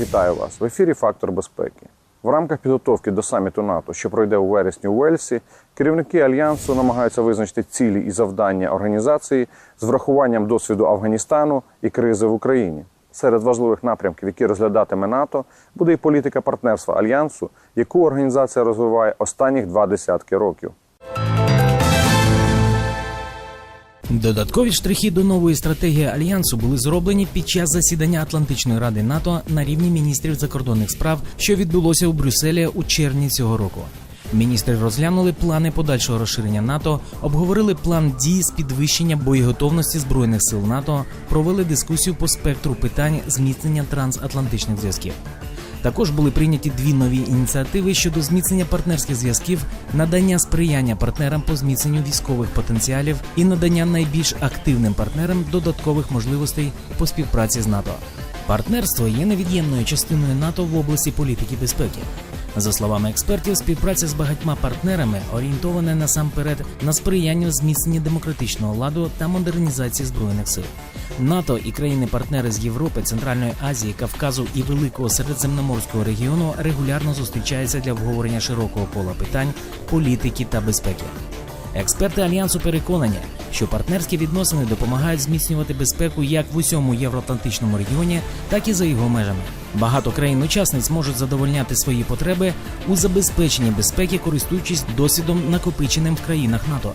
Вітаю вас в ефірі Фактор безпеки. В рамках підготовки до саміту НАТО, що пройде у вересні у Уельсі, керівники альянсу намагаються визначити цілі і завдання організації з врахуванням досвіду Афганістану і кризи в Україні. Серед важливих напрямків, які розглядатиме НАТО, буде і політика партнерства альянсу, яку організація розвиває останніх два десятки років. Додаткові штрихи до нової стратегії альянсу були зроблені під час засідання Атлантичної ради НАТО на рівні міністрів закордонних справ, що відбулося у Брюсселі у червні цього року. Міністри розглянули плани подальшого розширення НАТО, обговорили план дій з підвищення боєготовності збройних сил НАТО, провели дискусію по спектру питань зміцнення трансатлантичних зв'язків. Також були прийняті дві нові ініціативи щодо зміцнення партнерських зв'язків, надання сприяння партнерам по зміцненню військових потенціалів і надання найбільш активним партнерам додаткових можливостей по співпраці з НАТО. Партнерство є невід'ємною частиною НАТО в області політики безпеки. За словами експертів, співпраця з багатьма партнерами орієнтована насамперед на сприяння зміцненні демократичного ладу та модернізації збройних сил. НАТО і країни-партнери з Європи, Центральної Азії, Кавказу і Великого Середземноморського регіону регулярно зустрічаються для обговорення широкого кола питань політики та безпеки. Експерти альянсу переконані, що партнерські відносини допомагають зміцнювати безпеку як в усьому євроатлантичному регіоні, так і за його межами. Багато країн-учасниць можуть задовольняти свої потреби у забезпеченні безпеки, користуючись досвідом, накопиченим в країнах НАТО.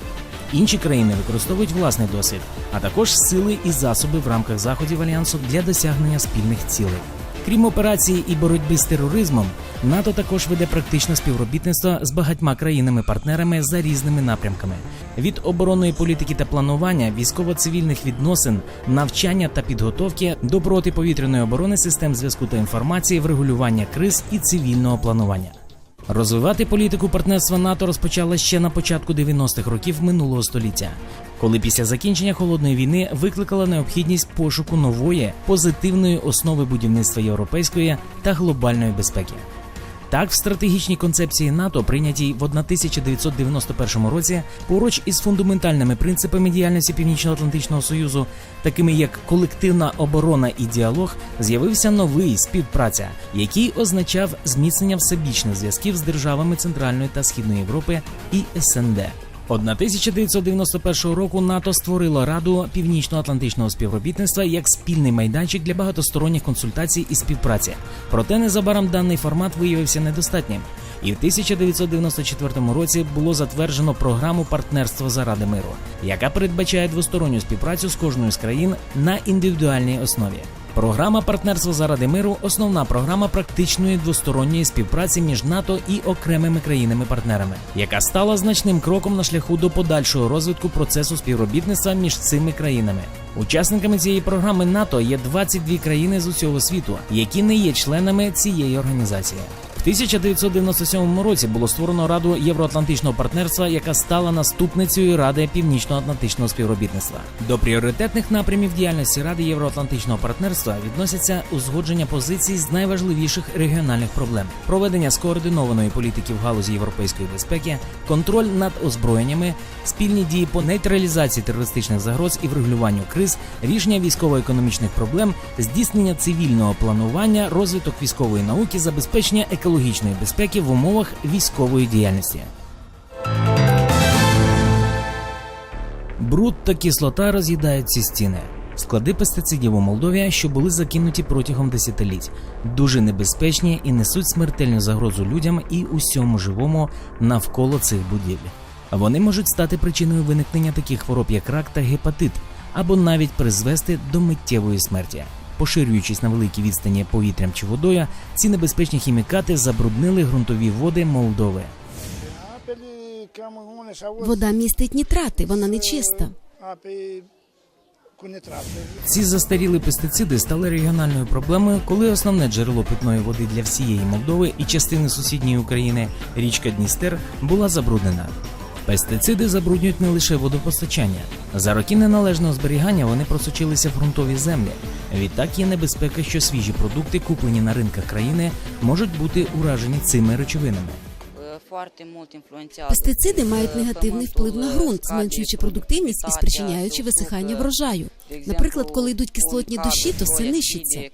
Інші країни використовують власний досвід, а також сили і засоби в рамках заходів альянсу для досягнення спільних цілей. Крім операції і боротьби з тероризмом, НАТО також веде практичне співробітництво з багатьма країнами-партнерами за різними напрямками: від оборонної політики та планування, військово-цивільних відносин, навчання та підготовки до протиповітряної оборони систем зв'язку та інформації, врегулювання криз і цивільного планування. Розвивати політику партнерства НАТО розпочала ще на початку 90-х років минулого століття, коли після закінчення холодної війни викликала необхідність пошуку нової позитивної основи будівництва європейської та глобальної безпеки. Так, в стратегічній концепції НАТО, прийнятій в 1991 році, поруч із фундаментальними принципами діяльності Північно-Атлантичного Союзу, такими як колективна оборона і діалог, з'явився новий співпраця, який означав зміцнення всебічних зв'язків з державами Центральної та Східної Європи і СНД. 1991 року НАТО створило Раду Північно-Атлантичного співробітництва як спільний майданчик для багатосторонніх консультацій і співпраці. Проте незабаром даний формат виявився недостатнім. І в 1994 році було затверджено програму партнерство заради миру, яка передбачає двосторонню співпрацю з кожною з країн на індивідуальній основі. Програма партнерство заради миру основна програма практичної двосторонньої співпраці між НАТО і окремими країнами-партнерами, яка стала значним кроком на шляху до подальшого розвитку процесу співробітництва між цими країнами. Учасниками цієї програми НАТО є 22 країни з усього світу, які не є членами цієї організації. В 1997 році було створено Раду Євроатлантичного партнерства, яка стала наступницею Ради Північно-Атлантичного співробітництва. До пріоритетних напрямів діяльності Ради Євроатлантичного партнерства відносяться узгодження позицій з найважливіших регіональних проблем, проведення скоординованої політики в галузі європейської безпеки, контроль над озброєннями, спільні дії по нейтралізації терористичних загроз і врегулюванню криз, рішення військово-економічних проблем, здійснення цивільного планування, розвиток військової науки, забезпечення екологічної безпеки в умовах військової діяльності. Бруд та кислота роз'їдають ці стіни. Склади пестицидів у Молдові, що були закинуті протягом десятиліть, дуже небезпечні і несуть смертельну загрозу людям і усьому живому навколо цих будівель. Вони можуть стати причиною виникнення таких хвороб, як рак та гепатит, або навіть призвести до миттєвої смерті. Поширюючись на великій відстані повітрям чи водою, ці небезпечні хімікати забруднили ґрунтові води Молдови. Вода містить нітрати, вона не чиста. Ці застарілі пестициди стали регіональною проблемою, коли основне джерело питної води для всієї Молдови і частини сусідньої України, річка Дністер, була забруднена. Пестициди забруднюють не лише водопостачання. За роки неналежного зберігання вони просочилися в ґрунтові землі. Відтак є небезпека, що свіжі продукти, куплені на ринках країни, можуть бути уражені цими речовинами. Пестициди мають негативний вплив на ґрунт, зменшуючи продуктивність і спричиняючи висихання врожаю. Наприклад, коли йдуть кислотні дощі, то все нищиться.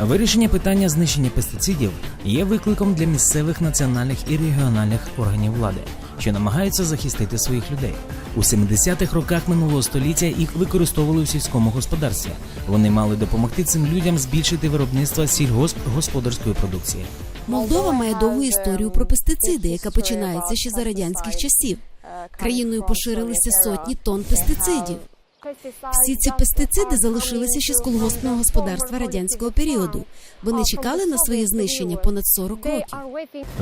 Вирішення питання знищення пестицидів є викликом для місцевих національних і регіональних органів влади, що намагаються захистити своїх людей. У 70-х роках минулого століття їх використовували у сільському господарстві. Вони мали допомогти цим людям збільшити виробництво сільгоспгосподарської продукції. Молдова має довгу історію про пестициди, яка починається ще за радянських часів. Країною поширилися сотні тонн пестицидів. Всі ці пестициди залишилися ще з колгоспного господарства радянського періоду. Вони чекали на своє знищення понад 40 років.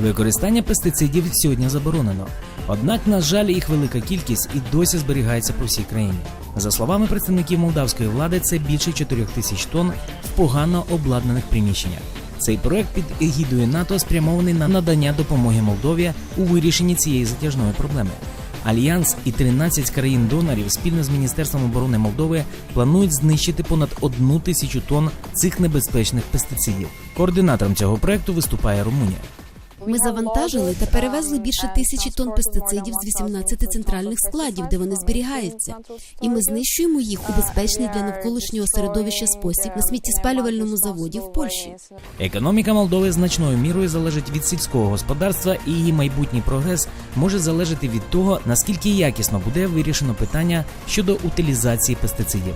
Використання пестицидів сьогодні заборонено. Однак, на жаль, їх велика кількість і досі зберігається по всій країні. За словами представників молдавської влади, це більше 4 тисяч тонн в погано обладнаних приміщеннях. Цей проект під егідою НАТО спрямований на надання допомоги Молдові у вирішенні цієї затяжної проблеми. Альянс і 13 країн-донорів спільно з Міністерством оборони Молдови планують знищити понад одну тисячу тонн цих небезпечних пестицидів. Координатором цього проекту виступає Румунія. Ми завантажили та перевезли більше тисячі тонн пестицидів з 18 центральних складів, де вони зберігаються. І ми знищуємо їх у безпечний для навколишнього середовища спосіб на сміттєспалювальному заводі в Польщі. Економіка Молдови значною мірою залежить від сільського господарства, і її майбутній прогрес може залежати від того, наскільки якісно буде вирішено питання щодо утилізації пестицидів.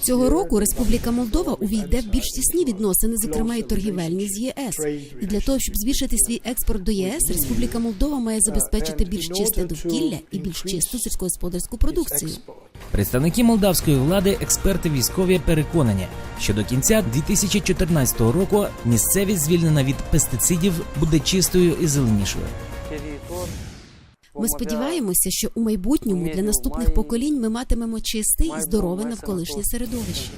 Цього року Республіка Молдова увійде в більш тісні відносини, зокрема і торгівельні з ЄС. І для того, щоб збільшити свій експорт до ЄС, Республіка Молдова має забезпечити більш чисте довкілля і більш чисту сільськогосподарську продукцію. Представники молдавської влади, експерти військові переконані, що до кінця 2014 року місцевість звільнена від пестицидів буде чистою і зеленішою. Ми сподіваємося, що у майбутньому для наступних поколінь ми матимемо чисте і здорове навколишнє середовище.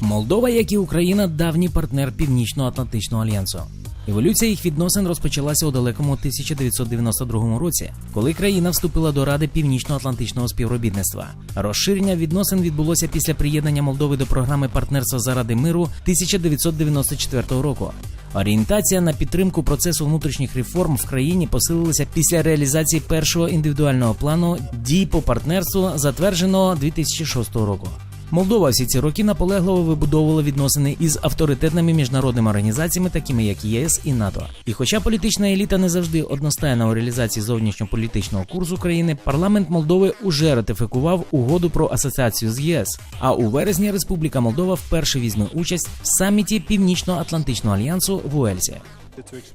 Молдова, як і Україна, давній партнер Північно-Атлантичного альянсу. Еволюція їх відносин розпочалася у далекому 1992 році, коли країна вступила до Ради Північно-Атлантичного співробітництва. Розширення відносин відбулося після приєднання Молдови до програми партнерства заради миру 1994 року. Орієнтація на підтримку процесу внутрішніх реформ в країні посилилася після реалізації першого індивідуального плану дій по партнерству, затвердженого 2006 року. Молдова всі ці роки наполегливо вибудовувала відносини із авторитетними міжнародними організаціями, такими як ЄС і НАТО. І хоча політична еліта не завжди одностайна у реалізації зовнішньополітичного курсу країни, парламент Молдови уже ратифікував угоду про асоціацію з ЄС. А у вересні Республіка Молдова вперше візьме участь в саміті Північно-Атлантичного альянсу в Уельсі.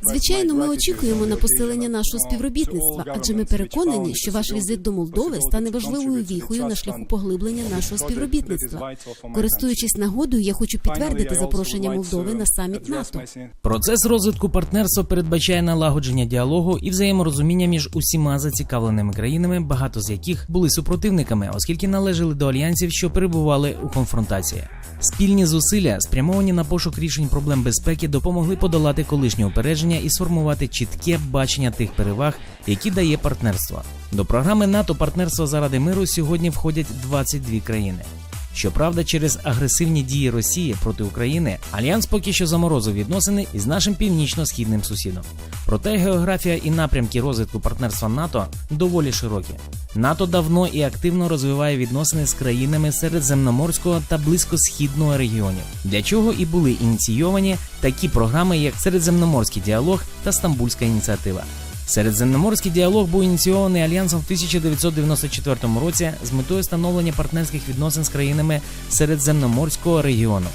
Звичайно, ми очікуємо на посилення нашого співробітництва, адже ми переконані, що ваш візит до Молдови стане важливою віхою на шляху поглиблення нашого співробітництва. Користуючись нагодою, я хочу підтвердити запрошення Молдови на саміт НАТО. Процес розвитку партнерства передбачає налагодження діалогу і взаєморозуміння між усіма зацікавленими країнами, багато з яких були супротивниками, оскільки належали до альянсів, що перебували у конфронтації. Спільні зусилля, спрямовані на пошук рішень проблем безпеки, допомогли подолати колишні упередження і сформувати чітке бачення тих переваг, які дає партнерство. До програми НАТО партнерство заради миру сьогодні входять 22 країни. Щоправда, через агресивні дії Росії проти України альянс поки що заморозив відносини із нашим північно-східним сусідом. Проте географія і напрямки розвитку партнерства НАТО доволі широкі. НАТО давно і активно розвиває відносини з країнами середземноморського та близькосхідного регіонів, для чого і були ініційовані такі програми, як Середземноморський діалог та Стамбульська ініціатива. Середземноморський діалог був ініційований альянсом в 1994 році з метою становлення партнерських відносин з країнами Середземноморського регіону.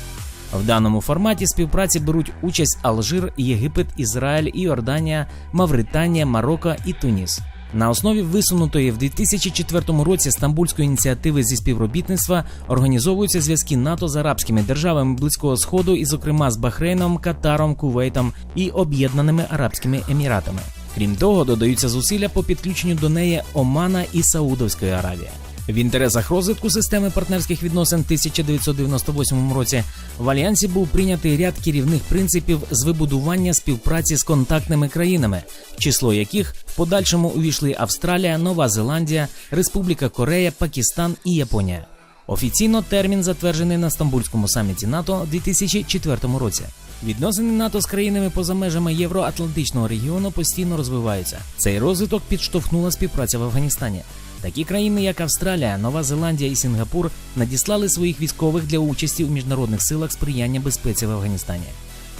В даному форматі співпраці беруть участь Алжир, Єгипет, Ізраїль, Іорданія, Мавританія, Марокко і Туніс. На основі висунутої в 2004 році стамбульської ініціативи зі співробітництва організовуються зв'язки НАТО з арабськими державами Близького Сходу, і, зокрема, з Бахрейном, Катаром, Кувейтом і Об'єднаними Арабськими Еміратами. Крім того, додаються зусилля по підключенню до неї Омана і Саудовської Аравії. В інтересах розвитку системи партнерських відносин в 1998 році в альянсі був прийнятий ряд керівних принципів з вибудування співпраці з контактними країнами, число яких в подальшому увійшли Австралія, Нова Зеландія, Республіка Корея, Пакистан і Японія. Офіційно термін затверджений на Стамбульському саміті НАТО у 2004 році. Відносини НАТО з країнами поза межами Євроатлантичного регіону постійно розвиваються. Цей розвиток підштовхнула співпраця в Афганістані. Такі країни, як Австралія, Нова Зеландія і Сінгапур, надіслали своїх військових для участі у міжнародних силах сприяння безпеці в Афганістані.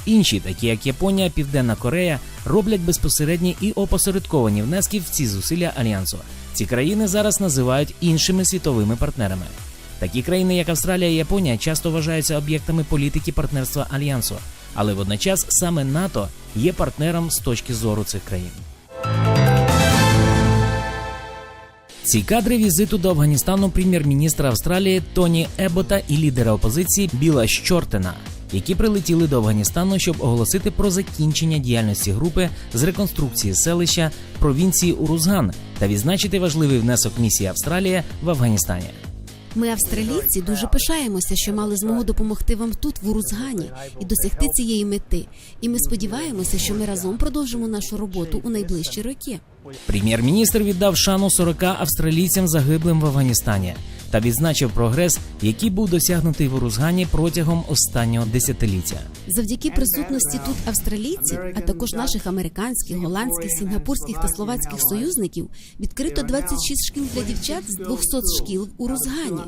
Інші, такі як Японія, Південна Корея, роблять безпосередні і опосередковані внески в ці зусилля альянсу. Ці країни зараз називають іншими світовими партнерами. Такі країни, як Австралія і Японія, часто вважаються об'єктами політики партнерства альянсу, але водночас саме НАТО є партнером з точки зору цих країн. Ці кадри візиту до Афганістану прем'єр-міністра Австралії Тоні Ебота і лідера опозиції Біла Щортена, які прилетіли до Афганістану, щоб оголосити про закінчення діяльності групи з реконструкції селища провінції Урузган та відзначити важливий внесок місії Австралії в Афганістані. Ми, австралійці, дуже пишаємося, що мали змогу допомогти вам тут, в Урузгані, і досягти цієї мети. І ми сподіваємося, що ми разом продовжимо нашу роботу у найближчі роки. Прем'єр-міністр віддав шану 40 австралійцям загиблим в Афганістані та відзначив прогрес, який був досягнутий в Урузгані протягом останнього десятиліття. Завдяки присутності тут австралійців, а також наших американських, голландських, сінгапурських та словацьких союзників, відкрито 26 шкіл для дівчат з 200 шкіл в Урузгані.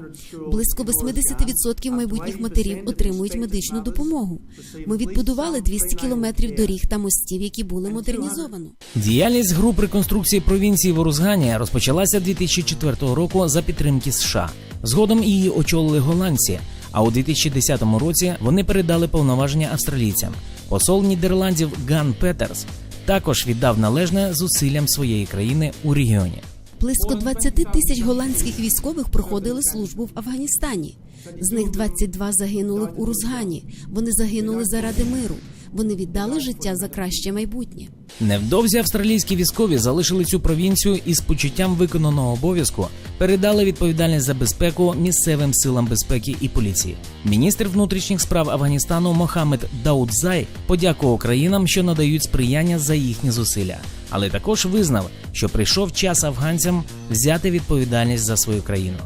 Близько 80% майбутніх матерів отримують медичну допомогу. Ми відбудували 200 кілометрів доріг та мостів, які були модернізовано. Діяльність груп реконструкції провінції в Урузгані розпочалася 2004 року за підтримки США. Згодом її очолили голландці. А у 2010 році вони передали повноваження австралійцям. Посол Нідерландів Ган Петерс також віддав належне зусиллям своєї країни у регіоні. Близько 20 тисяч голландських військових проходили службу в Афганістані. З них 22 загинули в Урузгані. Вони загинули заради миру. Вони віддали життя за краще майбутнє. Невдовзі австралійські військові залишили цю провінцію і з почуттям виконаного обов'язку передали відповідальність за безпеку місцевим силам безпеки і поліції. Міністр внутрішніх справ Афганістану Мохамед Даудзай подякував країнам, що надають сприяння за їхні зусилля, але також визнав, що прийшов час афганцям взяти відповідальність за свою країну.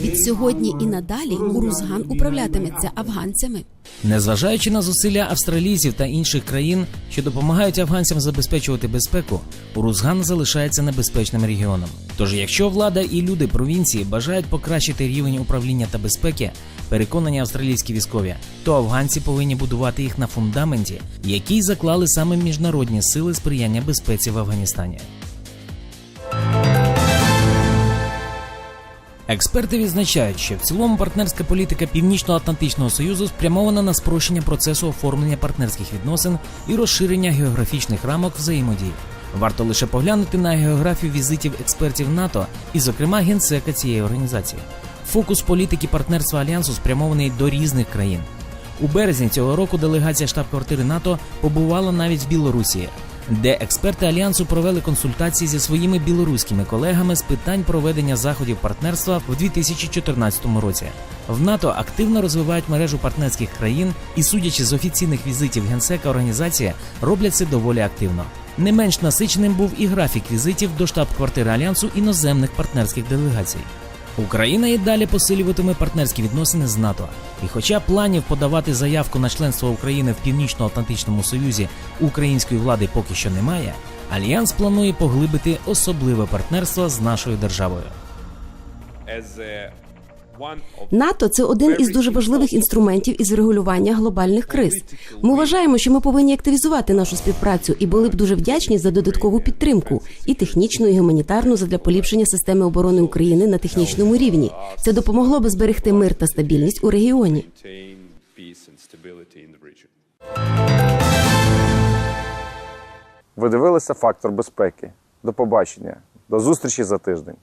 Від сьогодні і надалі Урузган управлятиметься афганцями. Незважаючи на зусилля австралійців та інших країн, що допомагають афганцям забезпечувати безпеку, Урузган залишається небезпечним регіоном. Тож, якщо влада і люди провінції бажають покращити рівень управління та безпеки, переконані австралійські військові, то афганці повинні будувати їх на фундаменті, який заклали саме міжнародні сили сприяння безпеці в Афганістані. Експерти відзначають, що в цілому партнерська політика Північно-Атлантичного Союзу спрямована на спрощення процесу оформлення партнерських відносин і розширення географічних рамок взаємодії. Варто лише поглянути на географію візитів експертів НАТО і, зокрема, генсека цієї організації. Фокус політики партнерства альянсу спрямований до різних країн. У березні цього року делегація штаб-квартири НАТО побувала навіть в Білорусі, де експерти альянсу провели консультації зі своїми білоруськими колегами з питань проведення заходів партнерства в 2014 році. В НАТО активно розвивають мережу партнерських країн і, судячи з офіційних візитів генсека організації, роблять це доволі активно. Не менш насиченим був і графік візитів до штаб-квартири альянсу іноземних партнерських делегацій. Україна і далі посилюватиме партнерські відносини з НАТО. І хоча планів подавати заявку на членство України в Північно-Атлантичному Союзі української влади поки що немає, альянс планує поглибити особливе партнерство з нашою державою. НАТО це один із дуже важливих інструментів із регулювання глобальних криз. Ми вважаємо, що ми повинні активізувати нашу співпрацю і були б дуже вдячні за додаткову підтримку і технічну, і гуманітарну задля поліпшення системи оборони України на технічному рівні. Це допомогло би зберегти мир та стабільність у регіоні. Ви дивилися фактор безпеки. До побачення. До зустрічі за тиждень.